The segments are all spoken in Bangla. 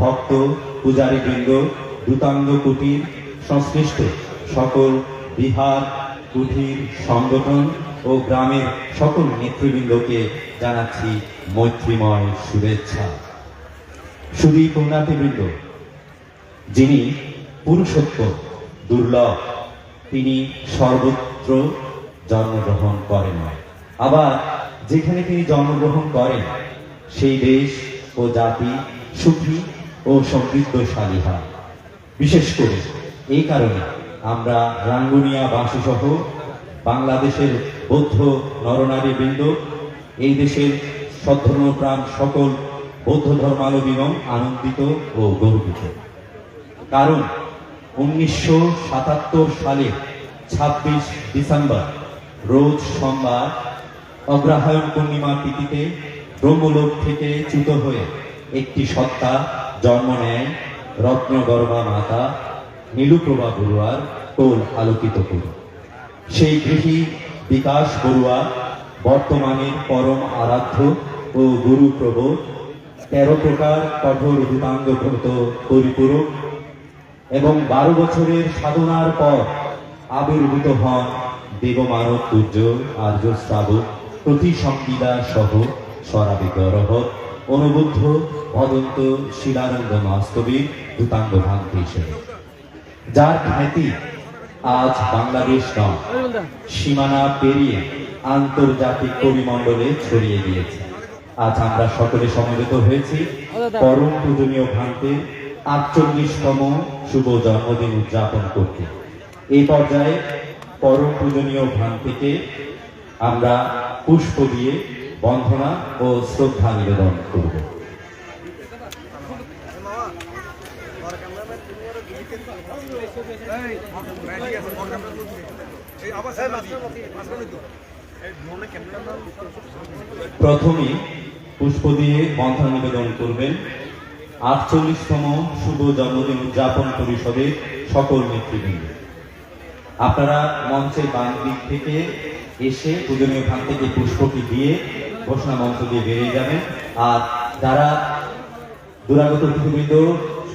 ভক্ত, পূজারীবৃন্দ, দূতাঙ্গ কুটির, সংশ্লিষ্ট সকল বিহার কুঠির সংগঠন ও গ্রামের সকল নেতৃবৃন্দকে জানাচ্ছি মৈত্রীময় শুভেচ্ছা। শুধুই পুণ্যাতিবৃন্দ যিনি পুরুষত্ব দুর্লভ, তিনি সর্বত্র জন্মগ্রহণ করেন আবার যেখানে তিনি জন্মগ্রহণ করেন, সেই দেশ ও জাতি সুখী ও সমৃদ্ধশালী হয়। বিশেষ করে এই কারণে আমরা রাঙ্গুনিয়া বাসীসহ বাংলাদেশের বৌদ্ধ নরনারী বৃন্দ এই দেশের সদ্ধর্মপ্রাণ সকল বৌদ্ধ ধর্মাবলম্বীগণ আনন্দিত ও গর্বিত। কারণ উনিশশো সাতাত্তর সালে ছাব্বিশ ডিসেম্বর, রোজ সোমবার অগ্রহায়ণ পূর্ণিমা তিথিতে ব্রহ্মলোক থেকে চ্যুত হয়ে একটি সত্তা জন্ম নেয় রত্নগর্ভা মাতা, নীলুপ্রভা বড়ুয়ার কোল আলোকিত করে। সেই গৃহী বিকাশ বড়ুয়া বর্তমানের পরম আরাধ্য ও গুরুপ্রভ তেরো প্রকার কঠোর রূপাঙ্গব্রত পরিপূরক এবং বারো বছরের সাধনার পর আবির্ভূত হন দেবমানব তুর্য আর্য শ্রাবক প্রতি সংবিদা সহ সরাবিগ্রহ অনুবুদ্ধ ভদন্ত শিলানন্দ বাস্তবিক দূতাঙ্গ ভান্তি হিসেবে যার খ্যাতি আজ বাংলাদেশ নয়, সীমানা পেরিয়ে আন্তর্জাতিক পরিমণ্ডলে ছড়িয়ে দিয়েছে। আজ আমরা সকলে সমবেত হয়েছি পরম পূজনীয় ভ্রান্তের আটচল্লিশতম শুভ জন্মদিন উদযাপন করতে। এই পর্যায়ে পরম পূজনীয় ভ্রান্তিকে আমরা পুষ্প দিয়ে বন্ধনা ও শ্রদ্ধা নিবেদন করব। প্রথমে পুষ্প দিয়ে বন্ধনা নিবেদন করবেন। আটচল্লিশতম শুভ জন্মদিন উদযাপন পরিষদের সকল নেতৃবৃন্দ। আপনারা মঞ্চের বাম দিক থেকে এসে পূজনীয় খান থেকে পুষ্পটি দিয়ে ঘোষণা মঞ্চ দিয়ে বেরিয়ে যাবেন। আর যারা দুরাগত অতিথিবৃন্দ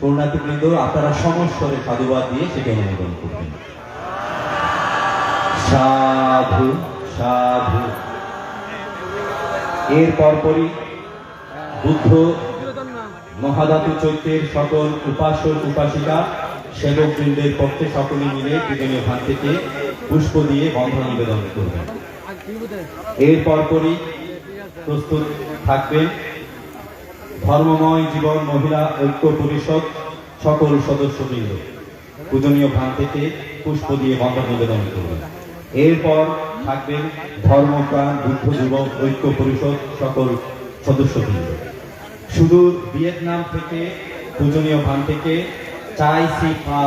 করুণাতিবৃন্দ আপনারা সমস্বরে সাধুবাদ দিয়ে সেটি অনুমোদন করবেন। সাধু সাধু। এর পরপরই বুদ্ধ মহাধাতু চৈত্যের সকল উপাসক, উপাসিকা সেবক বৃন্দের পক্ষে সকলে মিলে পূজনীয় ভান থেকে পুষ্প দিয়ে বন্ধন নিবেদন করবেন। এর পরপরই প্রস্তুত থাকবেন ধর্মময় জীবন, মহিলা ঐক্য পরিষদ, সকল সদস্যবৃন্দ। পূজনীয় ভান থেকে পুষ্প দিয়ে বন্ধন নিবেদন করবেন। এরপর থাকবেন ধর্মপ্রাণ বুদ্ধ, যুবক, ঐক্য, পরিষদ, সকল সদস্যবৃন্দ। সুদূর ভিয়েতনাম থেকে, পূজনীয় ভান থেকে, চাই সি ফা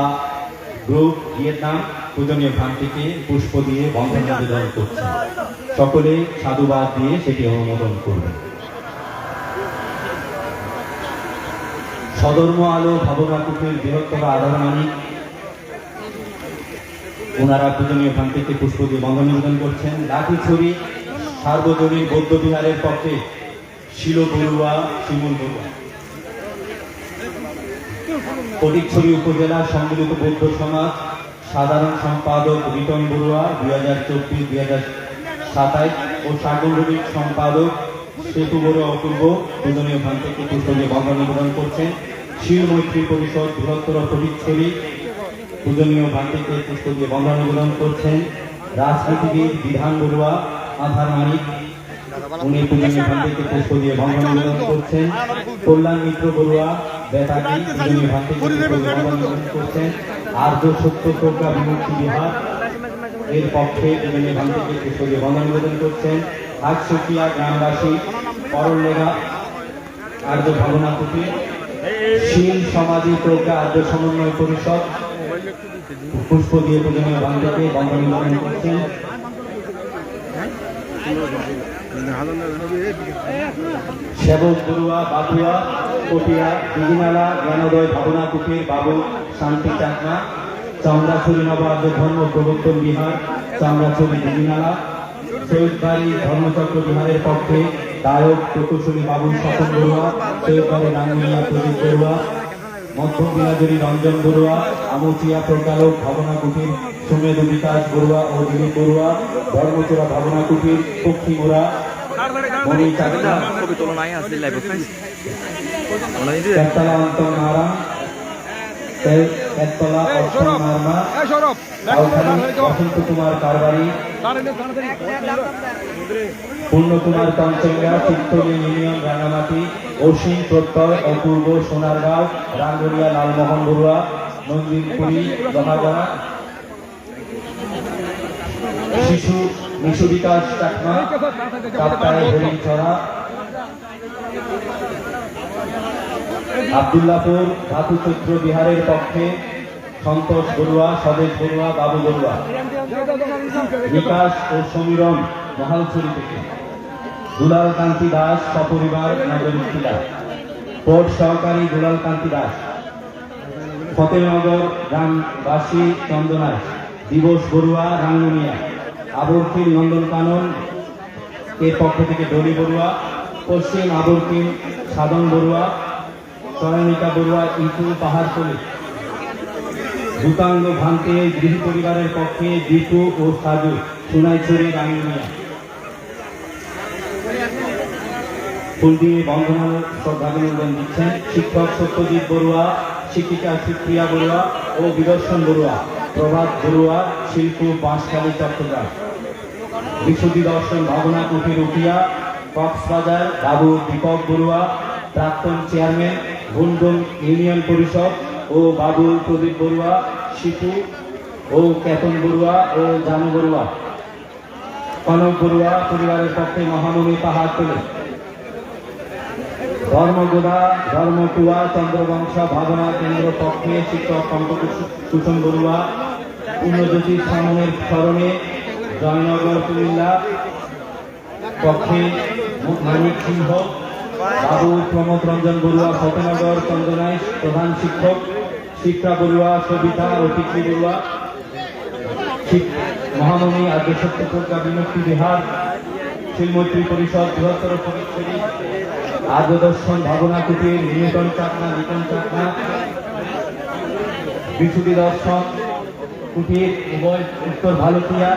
গ্রুপ ভিয়েতনাম, পূজনীয় থেকে পুষ্প দিয়ে বন্ধন নিবেদন করছে। সকলে সাধুবাদ দিয়ে সেটি অনুমোদন করবেন। সদর্ম আলো ভাবনা কুটির বৃহত্তর আধার মানিক ওনারা পূজনীয় ভান থেকে পুষ্প দিয়ে বন্ধন নিবেদন করছেন লাঠিছড়ি সার্বজনীন বৌদ্ধ বিহারের পক্ষে শিল বড়ুয়া, শিমুল বড়ুয়া। ফটিকছড়ি উপজেলা সম্মিলিত বৌদ্ধ সমাজ, সাধারণ সম্পাদক রিটন বড়ুয়া, দুই হাজার চব্বিশ, দুই হাজার সাতাইশ ও সাংগঠনিক সম্পাদক সেতু বড়ুয়া অপূর্ব দুজনীয় ভান থেকে পুষ্প দিয়ে বন্ধন করছেন। শিল মৈত্রী পরিষদ বৃহত্তর ফটিকছড়ি পূজনীয় ভান থেকে পুষ্প দিয়ে বন্ধন করছেন রাজনীতিবিদ, বিধান বড়ুয়া, আধার মানিক। উনি পূজনীয় ভান থেকে পুষ্প দিয়ে বন্ধন নিবেদন করছেন। কল্যাণ মিত্র বড়ুয়া, বেতাগি, পূজনীয় ভান পুষ্প দিয়ে করছেন। আর্য সত্য প্রজ্ঞা বিমুক্তি বিহার এর পক্ষে পূজনীয় ভান পুষ্প দিয়ে বন্ধন নিবেদন করছেন। আটশকিয়া গ্রামবাসী করলেগা আর্য ভাবনা কুটি শীল সমাজী প্রজ্ঞা আর্য সমন্বয় পরিষদ পুষ্প দিয়ে ভান থেকে বন্ধন করছেন সেবক বড়ুয়া বাপুয়া কটিয়া দিদিনালা জ্ঞানোদয়, ভাবনা, কুটির, বাবু, শান্তি, চাকমা, চামড়াছড়ি নবাব ধর্ম প্রবর্তন বিহার, চামড়াছড়ি দিদিনালা সৈয়দবাড়ি ধর্মচক্র, বিহারের পক্ষে গায়ক প্রকৌশলী বাবু স্বপন বড়ুয়া সৈয়দবাড়ি রাঙ্গুনিয়া, প্রদীপ বড়ুয়া মধ্য বিলাজুরি রঞ্জন বড়ুয়া আমচিয়া প্রকালক ভাবনা কুটির সুমেধ বিকাশ বড়ুয়া ও দিলীপ বড়ুয়া ধর্মচূড়া ভাবনা কুটির পক্ষীমুরা মণি চাকরা ছবি তুলনায় আছে লাইভ ফ্রেন্ডস আমরা এই যে কেতলা অন্তর নারায়ণ তে- কেতলা অর্থ নারমা এই সৌরভ আউখালী বসন্ত কুমার কারবারি। তাড়াতাড়ি পূর্ণকুমার তঞ্চঙ্গা চিত্তলী ইউনিয়ন রাঙামাটি। অসীম প্রত্যয়, অপূর্ব সোনারগাঁও রাঙ্গুরিয়া, লালমোহন বড়ুয়া নন্দিনপুরি লোহাগড়া শিশু মিশু বিকাশ চাকমা কাপ্তায় হরিণ ছড়া। আবদুল্লাপুর ধাতু চৈত্র বিহারের পক্ষে সন্তোষ বড়ুয়া স্বদেশ বড়ুয়া বাবু বড়ুয়া বিকাশ ও সমীরণ মহালছড়ি থেকে। দুলাল কান্তি দাস সপরিবার নগরীলা পোর্ট সহকারী দুলাল কান্তি দাস। ফতেনগর গ্রামবাসী চন্দনায়। দিবস বড়ুয়া রাঙ্গুনিয়া। আবরকিল নন্দন কানন এর পক্ষ থেকে ডলি বড়ুয়া। পশ্চিম আবরকিল সাধন বড়ুয়া। চরণিকা বড়ুয়া ইটু পাহাড়তলি ভূতাঙ্গ ভান্তে গৃহ পরিবারের পক্ষে দীপু ও সাজু। সোনাইছড়ি, রাঙ্গুনিয়া। ফুল দিয়ে বন্ধনা শ্রদ্ধাভিনন্দন দিচ্ছেন শিক্ষক সত্যজিৎ বড়ুয়া, শিক্ষিকা সুপ্রিয়া বড়ুয়া ও বিদর্শন বড়ুয়া, প্রভাত বড়ুয়া, শিল্প বাঁশখালী চট্টগ্রাম। বিশুদ্ধি দর্শন ভাবনা কুটির উঠিয়া, কক্সবাজার বাবু দীপক বড়ুয়া, প্রাক্তন চেয়ারম্যান গুন্ডুম ইউনিয়ন পরিষদ ও বাবু প্রদীপ বড়ুয়া, শিশু ও কেতন বড়ুয়া ও জানু বড়ুয়া। কনক বড়ুয়া পরিবারের পক্ষে মহামণি পাহাড় তোলে। ধর্মগোদা, ধর্মকুয়া, চন্দ্রবংশ, ভাবনা কেন্দ্র, পক্ষে শিক্ষক পঙ্কজ সুষম বড়ুয়া পূর্ণজ্যোতি সামনের স্মরণে জয়নগর, কুমিল্লা, পক্ষে মানিক সিংহ, বাবু প্রমোদ রঞ্জন বড়ুয়া ফতেনগর চন্দনাই প্রধান শিক্ষক, শিক্ষা বড়ুয়া, সবিতা টিকলি বড়ুয়া মহামণি আদ্য সত্য প্রজ্ঞা, বিমুক্তি বিহার, শিলমৈত্রী পরিষদ, বৃহত্তর ফটিকছড়ি আর্য দর্শন ভাবনা কুটির নিউটন চাকমা নিতন চাকমা বিশুদ্ধি দর্শন, কুটির, উভয় উত্তর ভালুকিয়া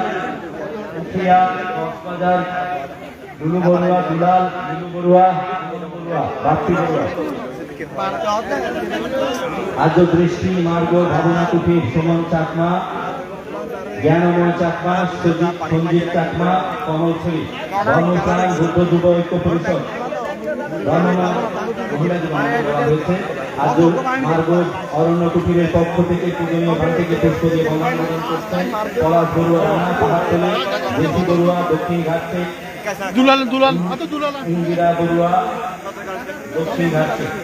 উখিয়া কক্সবাজার দুলু বড়ুয়া, দুলাল দুলু বড়ুয়া বড়ুয়া বাপ্পি বড়ুয়া। আর্য দৃষ্টি, মার্গ, ভাবনা কুটির, সুমন চাকমা। জ্ঞানময় চাকমা সঞ্জিত চাকমা কমলছড়ি ধর্মপ্রাণ বুদ্ধ যুব ঐক্য পরিষদ। ধর্মনাথ মহিলা জীবন দেওয়া হয়েছে আজ মার্গ অরণ্য কুটিরের পক্ষ থেকে পূজনীয় ভান থেকে পুষ্প দিয়ে বন্দানুমোদন করছেন পলাশ বড়ুয়া রানা পাহাড়তলি দেশি বড়ুয়া দক্ষিণ ঘাট থেকে দুলাল দুলাল আতো দুলাল। ইন্দিরা বড়ুয়া দক্ষিণ ঘাট থেকে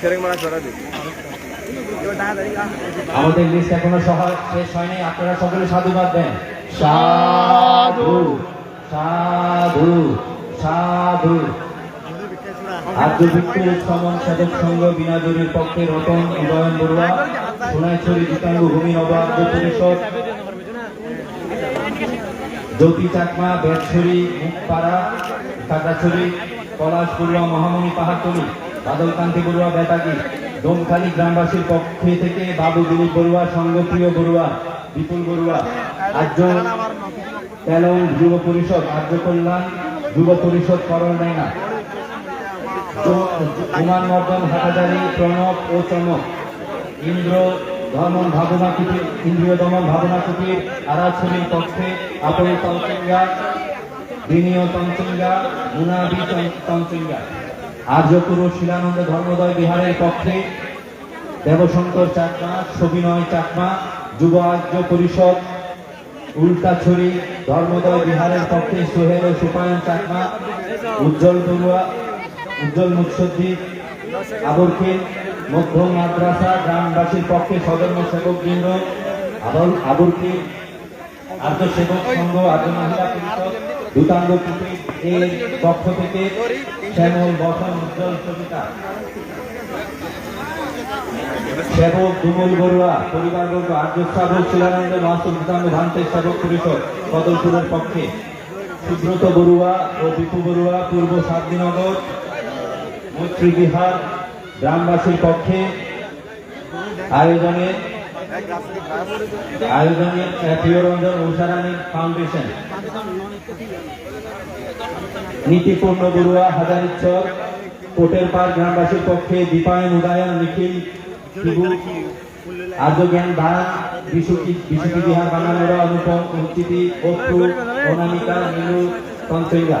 ফেরেক মারা চড়া দিই আমাদের লিস্ট এখনও শেষ হয়নি। আপনারা সকলে সাধুবাদ দেন। সাধু। সাধু। সাধু। রতন বড়ুয়া ভূমি পরিষদ চাকমা পলাশ মহামণি বড়ুয়া, বেতাগি ডোমখালী গ্রামবাসীর পক্ষে থেকে বাবু দিলীপ বড়ুয়া সঙ্গপ্রিয় বড়ুয়া, বিপুল বড়ুয়া, আর্য তেলং যুব পরিষদ, আর্য কল্যাণ যুব পরিষদ করণ না। কুমার মর্দন হাটাজারি প্রণব ও চমক। ইন্দ্র ধর্মন ভাবনা কুটির, ইন্দ্রিয় দমন ভাবনা কুটির আরাছড়ির পক্ষে আপন তঞ্চঙ্গা বিনীয় তঞ্চঙ্গা মুনাবি তঞ্চঙ্গা আর্যপুর শিলানন্দ ধর্মোদয় বিহারের পক্ষে দেবশঙ্কর চাকমা, সবিনয় চাকমা, যুব আর্য পরিষদ উল্টাছড়ি ধর্মোদয় বিহারের পক্ষে সোহেল ও সুপায়ন চাকমা, উজ্জ্বল বড়ুয়া উজ্জ্বল মুৎসদ্দি আবরখিল মধ্য মাদ্রাসা, গ্রামবাসীর পক্ষে সদর্ম সেবক বৃন্দ আবর আবরখিল আর্য সেবক সংঘ, আর্য মহিলা পরিষদ, দূতাঙ্গ এর পক্ষ থেকে শ্যামল বসন উজ্জ্বল সবিতা। সেবক দুমল বড়ুয়া, পরিবারবর্গ, আর্য সাধক শিলানন্দ মাসুদ দূতাঙ্গ ভান্তের সেবক পরিষদ কদলপুরের পক্ষে। সুব্রত বড়ুয়া ও বিপু বড়ুয়া, পূর্ব সাতদিনগর মৈত্রী বিহার গ্রামবাসীর পক্ষে আয়োজনে আয়োজনে প্রিয়রঞ্জন উষারানী ফাউন্ডেশন। নীতিপূর্ণ বড়ুয়া হাজারিচ্ছর কোটের পাড় গ্রামবাসীর পক্ষে দীপায়ন উদয়ন নিখিল শিবু আর্যজ্ঞান দান বিশুকি বিহার বাঙালিরা অনুপম উচিতি অপ্রু অনামিকা নীলু তন্ত্রিকা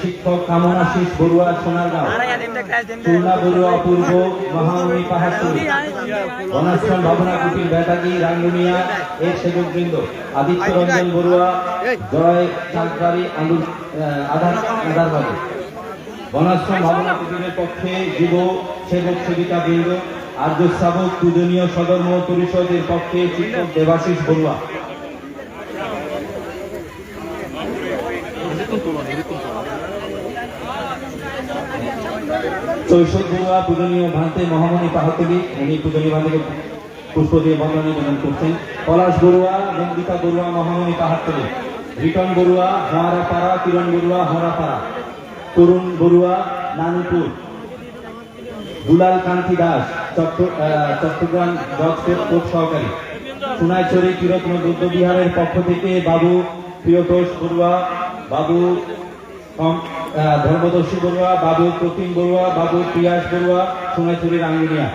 শিক্ষক কামনা শীষ বড়ুয়া সোনারগাঁও। খুলনা বড়ুয়া অপূর্ব মহামণি পাহাড়তলি বনাশ্রম ভাবনা কুটির বেতাগি রাঙ্গুনিয়া এর সেবকবৃন্দ। আদিত্য রঞ্জন বড়ুয়া জয় চাঁদবাড়ি আলু আধার আধারবাদী। বনাশ্রম ভাবনা কুটিরের পক্ষে যুব সেবক সেবিকা বৃন্দ আর্য শ্রাবক পূজনীয় সদর্ম পরিষদের পক্ষে শিক্ষক দেবাশিস বড়ুয়া। চৈশব বড়ুয়া পূজনীয় ভান্তে মহামণি পাহাতলি, উনি পূজনীয় ভান্তিকে পুষ্প দিয়ে বন্ধন নিবেদন করছেন। পলাশ বড়ুয়া নন্দিতা বড়ুয়া মহামণি পাহাড়তলি রিটন বড়ুয়া হোয়ারাপাড়া কিরণ বড়ুয়া হোয়ারাপাড়া তরুণ বড়ুয়া নানুপুর দুলাল কান্তি দাস চট্টগ্রাম জজ কোর্ট সহকারী, সোনাইছড়ি কিরত্ন বৌদ্ধ বিহারের পক্ষ থেকে বাবু প্রিয়তোষ বড়ুয়া বাবু ধর্মদর্শী বড়ুয়া বাবু প্রতিম বড়ুয়া বাবু পিয়াস বড়ুয়া সোনাইছড়ি রাঙ্গুনিয়া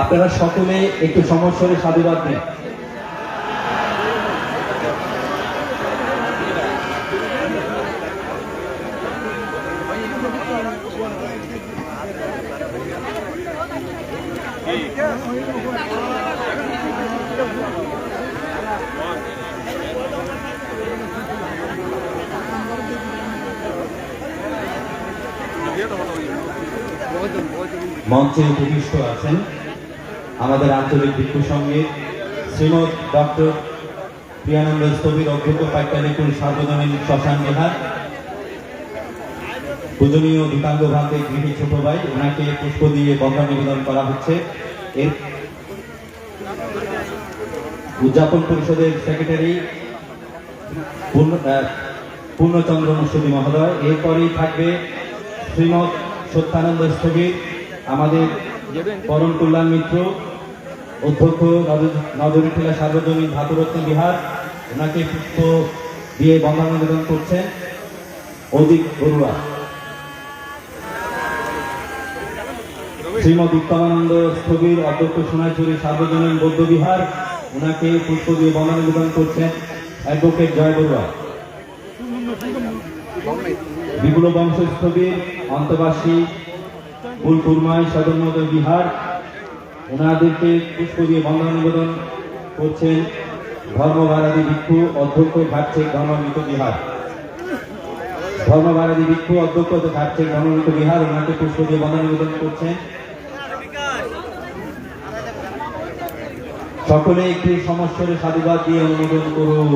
আপনারা সকলে একটু সমস্যারে সাধুবাদ দিন। মঞ্চে উপবিষ্ট আছেন আমাদের আঞ্চলিক ভিক্ষু সংগীত শ্রীমৎ ডক্টর প্রিয়ানন্দ স্থবির অধ্যক্ষ পাইকালিকুল সার্বজনীন শ্মশান বিহার। পূজনীয় দীপাঙ্গ ভান্তে গৃহী ছোট ভাই, ওনাকে পুষ্প দিয়ে বন্ধন নিবেদন করা হচ্ছে। এর উদযাপন পরিষদের সেক্রেটারি পূর্ণচন্দ্র মুসুদি মহোদয়। এরপরেই থাকবে শ্রীমৎ সত্যানন্দ স্থগিত, আমাদের পরম কল্যাণ মিত্র, অধ্যক্ষ নজরুল্লাহ সার্বজনীন ধাতুরত্ন বিহার, ওনাকে পুষ্প দিয়ে বন্ধন নিবেদন করছেন অধিক বড়ুয়া শ্রীমদ উত্তমানন্দ স্থবির অধ্যক্ষ সোনাইচুরি সার্বজনীন বৌদ্ধ বিহার, ওনাকে পুষ্প দিয়ে বন্ধন নিবেদন করছেন অ্যাডভোকেট জয় বড়ুয়া বিপুল বংশ স্থবির অন্তবাসী ফুলপুরমাই সদরনগর বিহার। ওনাদেরকে পুষ্প দিয়ে বন্ধন নিবেদন করছেন ধর্মভারাদী ভিক্ষু অধ্যক্ষ ঘাটছে ধর্মামৃত বিহার। ধর্মভারাদী ভিক্ষু অধ্যক্ষ ঘাটছে ধর্মামৃত বিহার, ওনাকে পুষ্প দিয়ে বন্ধন নিবেদন করছেন। সকলে একটি সমস্যার সাধুবাদ দিয়ে অনুমোদন করুন।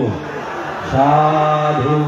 সাধু।